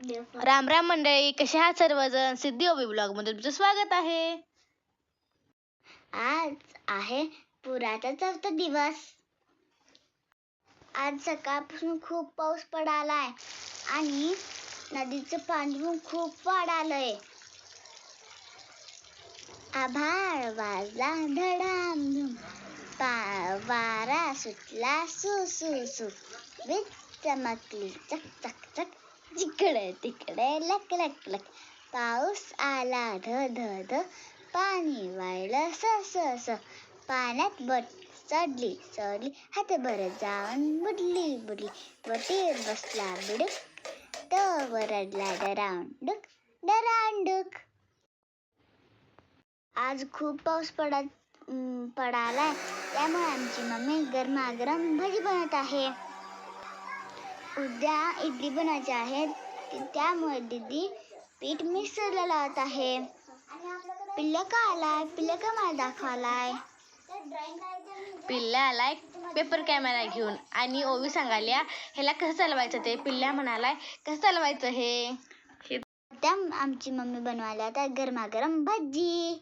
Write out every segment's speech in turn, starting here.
राम राम मंडळी कसे आहात सर्वजण? सिद्धी ओबी ब्लॉगमध्ये तुमचं स्वागत आहे. आज आहे पुराचा चौथा दिवस. आज सकाळपासून खूप पाऊस पडालाय आणि नदीचं पाणी पण खूप वाढालंय. आभाळ वाजला धडाम वारा सुटला सु सु सु चमकली चक चक चक जिकडे तिकडे लक लक लक. पाऊस आला ध ध ध. पाणी वाळलं स स स. पाण्यात बट चढली चढली. हात बरं जाऊन बुडली बुडली. वटीवर बसला बुडूक. तो वरडला डरावंडूक डरावंडूक आज खूप पाऊस पडत पडालाय. त्यामुळे आमची मम्मी गरमागरम भजी बनवत आहे. उद्या इडली बनवायची आहे. त्यामुळे दीदी पीठ मिक्सरला लावत आहे. पिल्ल का आलाय पिल्ल का मला दाखवालाय पिल्ल्या आलाय पेपर कॅमेरा घेऊन. आणि ओवी सांगाल्या ह्याला कसं चालवायचं ते? पिल्ल्या म्हणालाय कसं चालवायचं हे? त्या आमची मम्मी बनवायला आता गरमागरम भजी.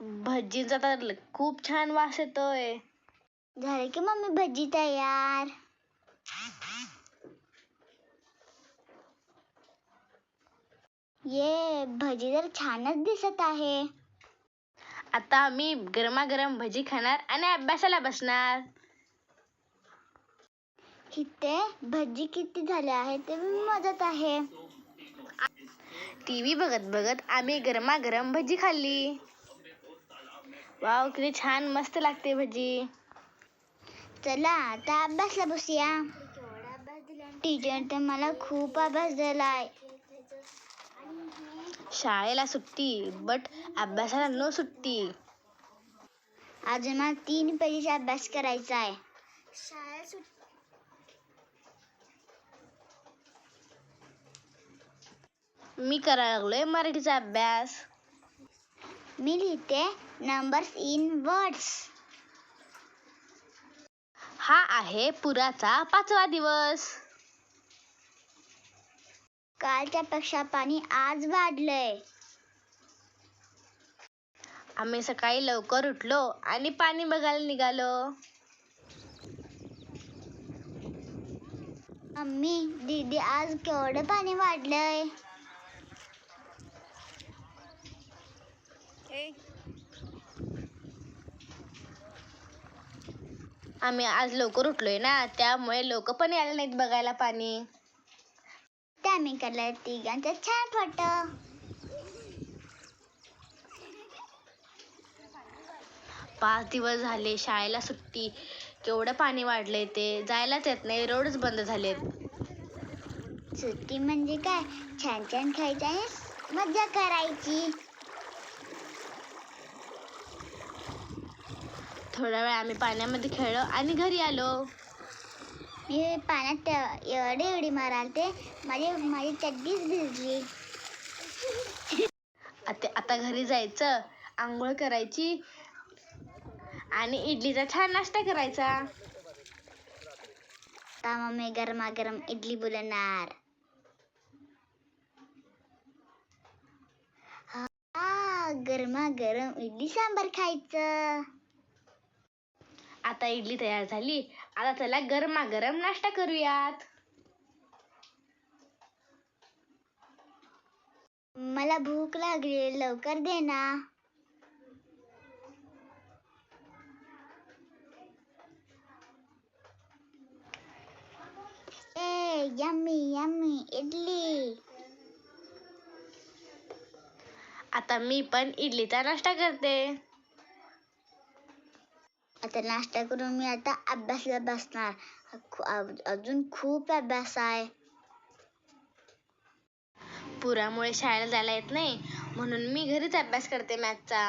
भजींचा तर खूप छान वास येतोय. झाले की मम्मी भजी तैयार। ये भजी तर छानच दिसत आहे आता आम्ही गरमागरम भजी खाणार आणि अभ्यासाला बसणार. इथे भजी किती झाले आहे ते मी मोजत आहे. टीव्ही बघत बघत आम्ही गरमागरम भजी खाल्ली. वाव किती छान मस्त लागते भजी. चला आता अभ्यासला बसूया. टीचर तर मला खूप अभ्यास दिलाय. शाळेला सुट्टी बट अभ्यासाला न सुट्टी. अजून मला तीन पेजेचा अभ्यास करायचा आहे. मी करायला लागलोय मराठीचा अभ्यास. मी लिहिते नंबर्स इन वर्ड्स हा आहे पुराचा पाचवा दिवस. कालच्या पेक्षा पाणी आज वाढलंय. आम्ही सकाळी लवकर उठलो आणि पाणी बघायला निघालो. मम्मी दीदी आज केवढं पाणी वाढलंय? आम्ही आज लवकर उठलोय ना त्यामुळे लोक पण यायला नाहीत बघायला पाणी. त्या काढलाय तिघांचा छान फोटो पाच दिवस झाले शाळेला सुट्टी. केवढं पाणी वाढलंय ते. जायलाच येत नाही रोडच बंद झालेत. सुट्टी म्हणजे काय? छान छान खायचं आणि मजा करायची. थोडा वेळ आम्ही पाण्यामध्ये खेळलो आणि घरी आलो. मी पाण्यात एवढी एवढी मारालते माझी माझी चड्डीच भिजली. आता आता घरी जायचं आंघोळ करायची आणि इडलीचा छान नाश्ता करायचा. आता मम्मी गरमागरम इडली बोलणार हा गरमागरम इडली सांबार खायचं. आता इडली तयार झाली. आता त्याला गरमागरम नाश्ता करूयात. मला भूक लागली लवकर दे ना. ए यम्मी यम्मी इडली. आता मी पण इडलीचा नाश्ता करते. आता नाश्ता करून मी आता अभ्यासला बसणार. अजून खूप अभ्यास आहे. पुरामुळे शाळेला जायला येत नाही. म्हणून मी घरीच अभ्यास करते मॅथचा.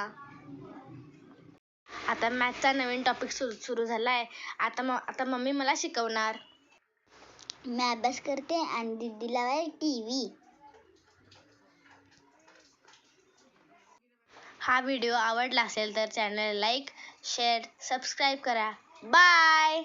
आता मॅथचा नवीन टॉपिक सुरू सुरू झालाय. आता म आता मम्मी मला शिकवणार. मी अभ्यास करते आणि दीदी लावाय टीव्ही. हा व्हिडिओ आवडला असेल तर चॅनल लाईक शेअर सबस्क्राईब करा. बाय